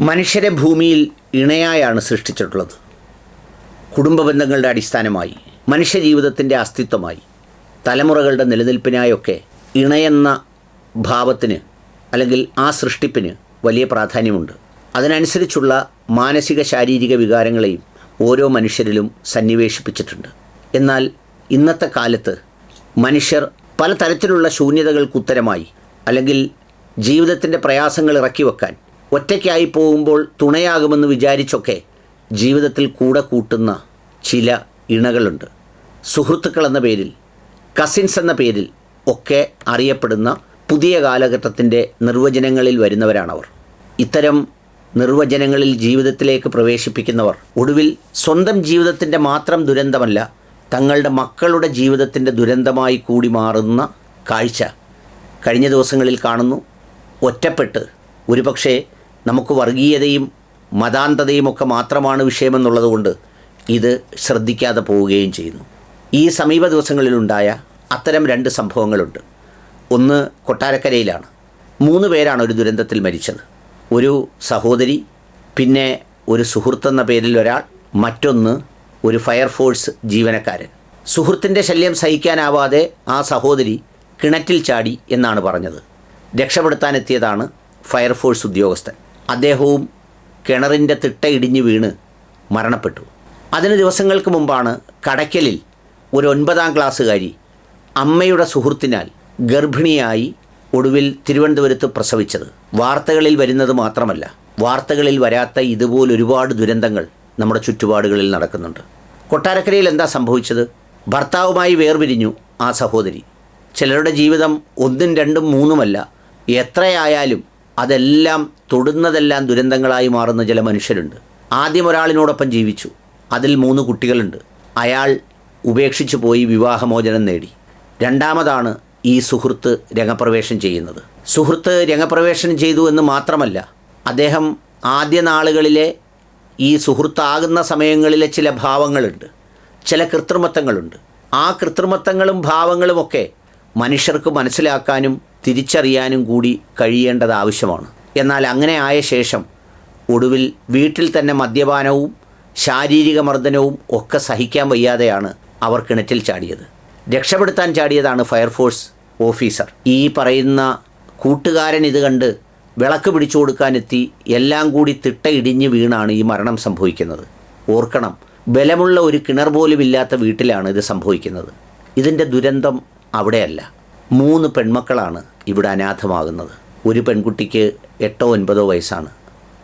മനുഷ്യരെ ഭൂമിയിൽ ഇണയായാണ് സൃഷ്ടിച്ചിട്ടുള്ളത്. കുടുംബ ബന്ധങ്ങളുടെ അടിസ്ഥാനമായി മനുഷ്യജീവിതത്തിന്റെ അസ്തിത്വമായി തലമുറകളുടെ നിലനിൽപ്പിനായൊക്കെ ഇണയെന്ന ഭാവത്തിന് അല്ലെങ്കിൽ ആ സൃഷ്ടിപ്പിന് വലിയ പ്രാധാന്യമുണ്ട്. അതിനനുസരിച്ചുള്ള മാനസിക ശാരീരിക വികാരങ്ങളെയും ഓരോ മനുഷ്യരിലും സന്നിവേശിപ്പിച്ചിട്ടുണ്ട്. എന്നാൽ ഇന്നത്തെ കാലത്ത് മനുഷ്യർ പലതരത്തിലുള്ള ശൂന്യതകൾക്കുത്തരമായി അല്ലെങ്കിൽ ജീവിതത്തിന്റെ പ്രയാസങ്ങൾ ഇറക്കി വെക്കാൻ ഒറ്റയ്ക്കായി പോകുമ്പോൾ തുണയാകുമെന്ന് വിചാരിച്ചൊക്കെ ജീവിതത്തിൽ കൂടെ കൂട്ടുന്ന ചില ഇണകളുണ്ട്. സുഹൃത്തുക്കൾ എന്ന പേരിൽ കസിൻസ് എന്ന പേരിൽ ഒക്കെ അറിയപ്പെടുന്ന പുതിയ കാലഘട്ടത്തിന്റെ നിർവചനങ്ങളിൽ വരുന്നവരാണവർ. ഇത്തരം നിർവചനങ്ങളിൽ ജീവിതത്തിലേക്ക് പ്രവേശിപ്പിക്കുന്നവർ. ഒടുവിൽ സ്വന്തം ജീവിതത്തിന്റെ മാത്രം ദുരന്തമല്ല തങ്ങളുടെ മക്കളുടെ ജീവിതത്തിന്റെ ദുരന്തമായി കൂടി മാറുന്ന കാഴ്ച കഴിഞ്ഞ ദിവസങ്ങളിൽ കാണുന്നു. ഒറ്റപ്പെട്ട് ഒരുപക്ഷെ നമുക്ക് വർഗീയതയും മതാന്തതയും ഒക്കെ മാത്രമാണ് വിഷയമെന്നുള്ളതുകൊണ്ട് ഇത് ശ്രദ്ധിക്കാതെ പോവുകയും ചെയ്യുന്നു. ഈ സമീപ ദിവസങ്ങളിലുണ്ടായ അത്തരം രണ്ട് സംഭവങ്ങളുണ്ട്. ഒന്ന് കൊട്ടാരക്കരയിലാണ്. മൂന്ന് പേരാണ് ഒരു ദുരന്തത്തിൽ മരിച്ചത്. ഒരു സഹോദരി പിന്നെ ഒരു സുഹൃത്തെന്ന പേരിൽ ഒരാൾ മറ്റൊന്ന് ഒരു ഫയർഫോഴ്സ് ജീവനക്കാരൻ. സുഹൃത്തിന്റെ ശല്യം സഹിക്കാനാവാതെ ആ സഹോദരി കിണറ്റിൽ ചാടി എന്നാണ് പറഞ്ഞത്. രക്ഷപ്പെടുത്താനെത്തിയതാണ് ഫയർഫോഴ്സ് ഉദ്യോഗസ്ഥൻ. അദ്ദേഹവും കിണറിന്റെ തിട്ട ഇടിഞ്ഞു വീണ് മരണപ്പെട്ടു. അതിന് ദിവസങ്ങൾക്ക് മുമ്പാണ് കടയ്ക്കലിൽ ഒരു ഒൻപതാം ക്ലാസ്സുകാരി അമ്മയുടെ സുഹൃത്തിനാൽ ഗർഭിണിയായി ഒടുവിൽ തിരുവനന്തപുരത്ത് പ്രസവിച്ചത്. വാർത്തകളിൽ വരുന്നത് മാത്രമല്ല വാർത്തകളിൽ വരാത്ത ഇതുപോലെ ഒരുപാട് ദുരന്തങ്ങൾ നമ്മുടെ ചുറ്റുപാടുകളിൽ നടക്കുന്നുണ്ട്. കൊട്ടാരക്കരയിൽ എന്താ സംഭവിച്ചത്? ഭർത്താവുമായി വേർപിരിഞ്ഞു ആ സഹോദരി. ചിലരുടെ ജീവിതം ഒന്നും രണ്ടും മൂന്നുമല്ല എത്രയായാലും അതെല്ലാം തൊടുന്നതെല്ലാം ദുരന്തങ്ങളായി മാറുന്ന ചില മനുഷ്യരുണ്ട്. ആദ്യം ഒരാളിനോടൊപ്പം ജീവിച്ചു. അതിൽ മൂന്ന് കുട്ടികളുണ്ട്. അയാൾ ഉപേക്ഷിച്ചു പോയി വിവാഹമോചനം നേടി. രണ്ടാമതാണ് ഈ സുഹൃത്ത് രംഗപ്രവേശം ചെയ്യുന്നത്. സുഹൃത്ത് രംഗപ്രവേശനം ചെയ്തു എന്ന് മാത്രമല്ല അദ്ദേഹം ആദ്യ നാളുകളിലെ ഈ സുഹൃത്താകുന്ന സമയങ്ങളിലെ ചില ഭാവങ്ങളുണ്ട്. ചില കൃത്രിമത്വങ്ങളുണ്ട്. ആ കൃത്രിമത്വങ്ങളും ഭാവങ്ങളുമൊക്കെ മനുഷ്യർക്ക് മനസ്സിലാക്കാനും തിരിച്ചറിയാനും കൂടി കഴിയേണ്ടത് ആവശ്യമാണ്. എന്നാൽ അങ്ങനെ ആയ ശേഷം ഒടുവിൽ വീട്ടിൽ തന്നെ മദ്യപാനവും ശാരീരിക മർദ്ദനവും ഒക്കെ സഹിക്കാൻ വയ്യാതെയാണ് അവർ കിണറ്റിൽ ചാടിയത്. രക്ഷപ്പെടുത്താൻ ചാടിയതാണ് ഫയർഫോഴ്സ് ഓഫീസർ. ഈ പറയുന്ന കൂട്ടുകാരൻ ഇത് കണ്ട് വിളക്ക് പിടിച്ചു കൊടുക്കാനെത്തി എല്ലാം കൂടി തിട്ട ഇടിഞ്ഞ് വീണാണ് ഈ മരണം സംഭവിക്കുന്നത്. ഓർക്കണം ബലമുള്ള ഒരു കിണർ പോലും ഇല്ലാത്ത വീട്ടിലാണ് ഇത് സംഭവിക്കുന്നത്. ഇതിന്റെ ദുരന്തം അവിടെയല്ല. മൂന്ന് പെൺമക്കളാണ് ഇവിടെ അനാഥമാകുന്നത്. ഒരു പെൺകുട്ടിക്ക് എട്ടോ ഒൻപതോ വയസ്സാണ്.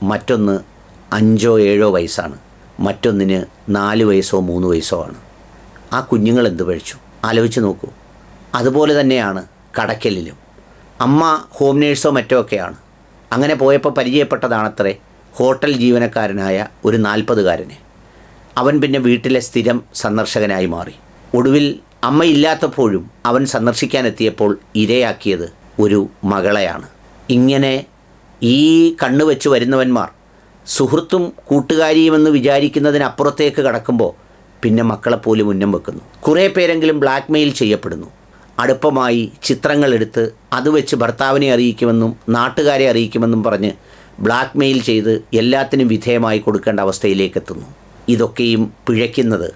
മറ്റൊന്ന് അഞ്ചോ ഏഴോ വയസ്സാണ്. മറ്റൊന്നിന് നാല് വയസ്സോ മൂന്ന് വയസ്സോ ആണ്. ആ കുഞ്ഞുങ്ങൾ എന്ത് പഴിച്ചു ആലോചിച്ച് നോക്കൂ. അതുപോലെ തന്നെയാണ് കടക്കലിലും. അമ്മ ഹോം നേഴ്സോ മറ്റോ ഒക്കെയാണ്. അങ്ങനെ പോയപ്പോൾ പരിചയപ്പെട്ടതാണത്രേ ഹോട്ടൽ ജീവനക്കാരനായ ഒരു നാൽപ്പതുകാരനെ. അവൻ പിന്നെ വീട്ടിലെ സ്ഥിരം സന്ദർശകനായി മാറി. ഒടുവിൽ അമ്മയില്ലാത്തപ്പോഴും അവൻ സന്ദർശിക്കാനെത്തിയപ്പോൾ ഇരയാക്കിയത് ഒരു മകളെയാണ്. ഇങ്ങനെ ഈ കണ്ണു വെച്ച് വരുന്നവന്മാർ സുഹൃത്തും കൂട്ടുകാരിയുമെന്ന് വിചാരിക്കുന്നതിനപ്പുറത്തേക്ക് കടക്കുമ്പോൾ പിന്നെ മക്കളെപ്പോലും ഉന്നം വെക്കുന്നു. കുറേ പേരെങ്കിലും ബ്ലാക്ക് മെയിൽ ചെയ്യപ്പെടുന്നു. അടുപ്പമായി ചിത്രങ്ങളെടുത്ത് അത് വെച്ച് ഭർത്താവിനെ അറിയിക്കുമെന്നും നാട്ടുകാരെ അറിയിക്കുമെന്നും പറഞ്ഞ് ബ്ലാക്ക് മെയിൽ ചെയ്ത് എല്ലാത്തിനും വിധേയമായി കൊടുക്കേണ്ട അവസ്ഥയിലേക്കെത്തുന്നു. ഇതൊക്കെയും പിഴയ്ക്കുന്നത്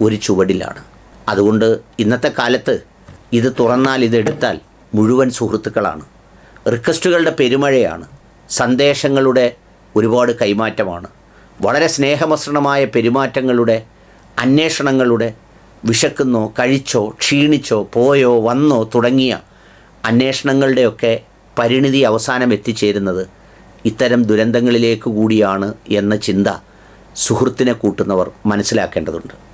ഒരു ചുവടിലാണ്. അതുകൊണ്ട് ഇന്നത്തെ കാലത്ത് ഇത് തുറന്നാൽ ഇതെടുത്താൽ മുഴുവൻ സുഹൃത്തുക്കളാണ്. റിക്വസ്റ്റുകളുടെ പെരുമഴയാണ്. സന്ദേശങ്ങളുടെ ഒരുപാട് കൈമാറ്റമാണ്. വളരെ സ്നേഹമസൃണമായ പെരുമാറ്റങ്ങളുടെ അന്വേഷണങ്ങളുടെ വിശക്കുന്നോ കഴിച്ചോ ക്ഷീണിച്ചോ പോയോ വന്നോ തുടങ്ങിയ അന്വേഷണങ്ങളുടെയൊക്കെ പരിണിതി അവസാനം എത്തിച്ചേരുന്നത് ഇത്തരം ദുരന്തങ്ങളിലേക്ക് കൂടിയാണ് എന്ന ചിന്ത സുഹൃത്തിനെ കൂട്ടുന്നവർ മനസ്സിലാക്കേണ്ടതുണ്ട്.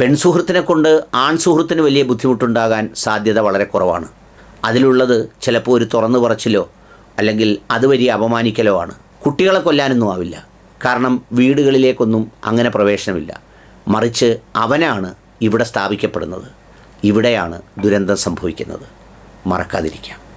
പെൺസുഹൃത്തിനെ കൊണ്ട് ആൺസുഹൃത്തിന് വലിയ ബുദ്ധിമുട്ടുണ്ടാകാൻ സാധ്യത വളരെ കുറവാണ്. അതിലുള്ളത് ചിലപ്പോൾ ഒരു തുറന്നു പറച്ചിലോ അല്ലെങ്കിൽ അതുവഴി അപമാനിക്കലോ ആണ്. കുട്ടികളെ കൊല്ലാനൊന്നും ആവില്ല. കാരണം വീടുകളിലേക്കൊന്നും അങ്ങനെ പ്രവേശനമില്ല. മറിച്ച് അവനാണ് ഇവിടെ സ്ഥാപിക്കപ്പെടുന്നത്. ഇവിടെയാണ് ദുരന്തം സംഭവിക്കുന്നത്. മറക്കാതിരിക്കാം.